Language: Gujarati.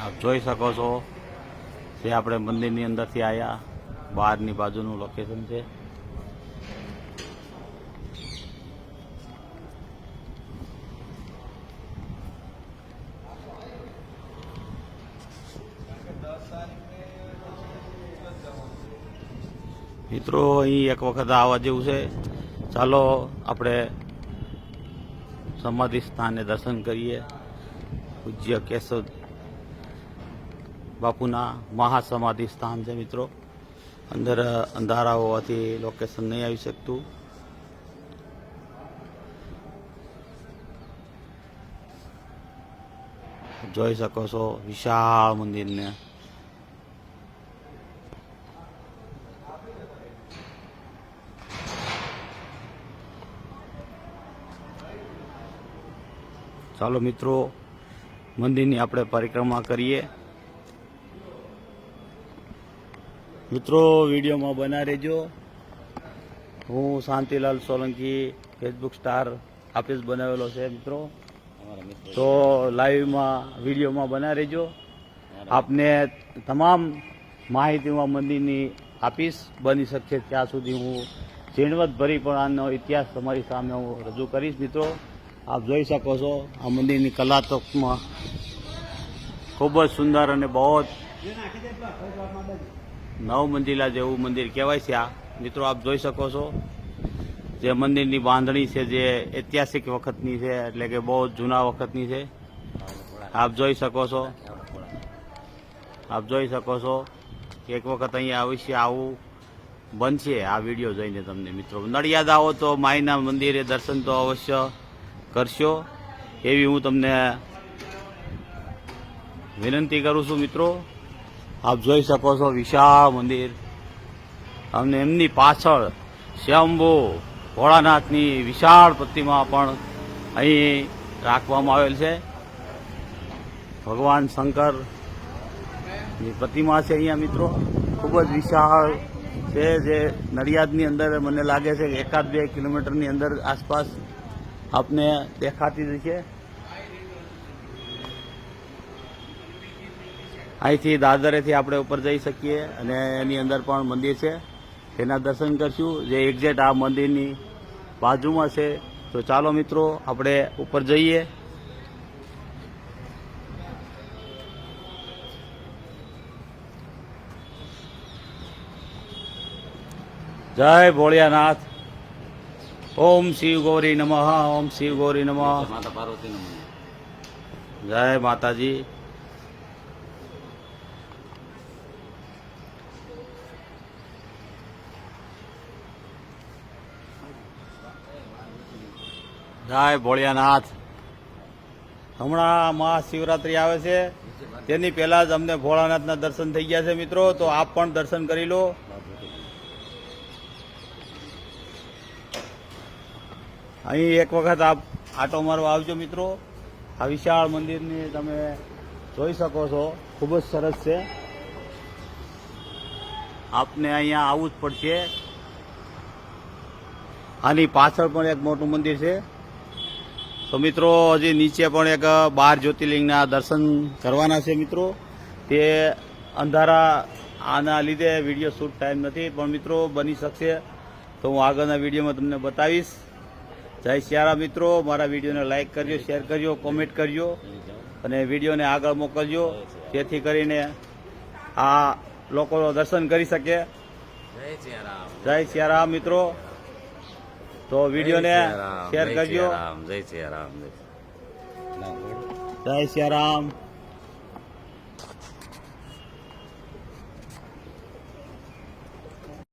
આપ જોઈ શકો છો જે આપણે મંદિરની અંદરથી આવ્યા બહારની બાજુનું લોકેશન છે. મિત્રો, અહીં એક વખત આવવા જેવું છે. ચાલો આપણે સમાધિ સ્થાને દર્શન કરીએ. પૂજ્ય કેશવ બાપુના મહાસમાધિ સ્થાન છે મિત્રો. અંદર અંધારા હોવાથી લોકેશન નહીં આવી શકતું. જોઈ શકો છો વિશાળ મંદિરને. ચાલો મિત્રો, મંદિરની આપણે પરિક્રમા કરીએ. મિત્રો, વિડીયોમાં બના રહેજો. હું શાંતિલાલ સોલંકી ફેસબુક સ્ટાર આપીશ બનાવેલો છે, મિત્રો. તો લાઈવમાં વિડીયોમાં બના રહેજો. આપને તમામ માહિતીમાં મંદિરની આપીશ. બની શકશે ત્યાં સુધી હું ઝીણવટ ભરી પણ આનો ઇતિહાસ તમારી સામે હું રજૂ કરીશ, મિત્રો. આપ જોઈ શકો છો, આ મંદિરની કલાત્મકમાં ખૂબ જ સુંદર અને બહુ જ નવ મંજિલા જેવું મંદિર કહેવાય છે આ. મિત્રો, આપ જોઈ શકો છો જે મંદિરની બાંધણી છે, જે ઐતિહાસિક વખતની છે, એટલે કે બહુ જૂના વખતની છે. આપ જોઈ શકો છો. આપ જોઈ શકો છો. એક વખત અહીંયા અવશ્ય આવું બનશે આ વીડિયો જોઈને તમને, મિત્રો. નડિયાદ આવો તો માઈના મંદિરે દર્શન તો અવશ્ય કરશો. એવી હું તમને વિનંતી કરું છું, મિત્રો. આપ જોઈ શકો છો વિશાળ મંદિર. અને એમની પાછળ સ્વયંભુ ભોળાનાથની વિશાળ પ્રતિમા પણ અહીં રાખવામાં આવેલ છે. ભગવાન શંકરની પ્રતિમા છે અહીંયા મિત્રો. ખૂબ જ વિશાળ છે જે નડિયાદની અંદર મને લાગે છે કે એકાદ બે કિલોમીટરની અંદર આસપાસ આપને દેખાતી છે. અહીંથી દાદરેથી આપણે ઉપર જઈ શકીએ અને એની અંદર પણ મંદિર છે. તેના દર્શન કરશું. જે એક્ઝેક્ટ આ મંદિરની બાજુમાં છે. તો ચાલો મિત્રો આપણે ઉપર જઈએ. જય ભોળિયાનાથ. ઓમ શિવ ગૌરી નમઃ ઓમ શિવ ગૌરી નમઃ. માતા પાર્વતી નમઃ જય માતાજી. જય ભોળિયાનાથ. હમણાં મહાશિવરાત્રી આવે છે. તેની પહેલાં જ અમને ભોળાનાથના દર્શન થઈ ગયા છે મિત્રો, તો આપ પણ દર્શન કરી લો. અહીં એક વખત આપ આટો મારવા આવજો મિત્રો. આ વિશાળ મંદિરને તમે જોઈ શકો છો. ખૂબ જ સરસ છે. આપને અહીંયા આવવું જ પડશે. આની પાછળ પણ એક મોટું મંદિર છે. તો મિત્રો હજી નીચે પણ એક બાર જ્યોતિર્લિંગના દર્શન કરવાના છે મિત્રો. તે અંધારા આના લીધે વીડિયો શૂટ ટાઈમ નથી પણ મિત્રો બની શકશે. તો હું આગળના વિડીયોમાં તમને બતાવીશ. જય શ્યારા મિત્રો. મારા વિડીયોને લાઇક કરજો શેર કરજો કોમેન્ટ કરજો અને વિડીયોને આગળ મોકલજો. જેથી કરીને આ લોકો દર્શન કરી શકે. જય સિયારામ જય સિયારામ મિત્રો. તો વિડીયોને શેર કરજો. જય સિયારામ જય સિયારામ. જય સિયારામ.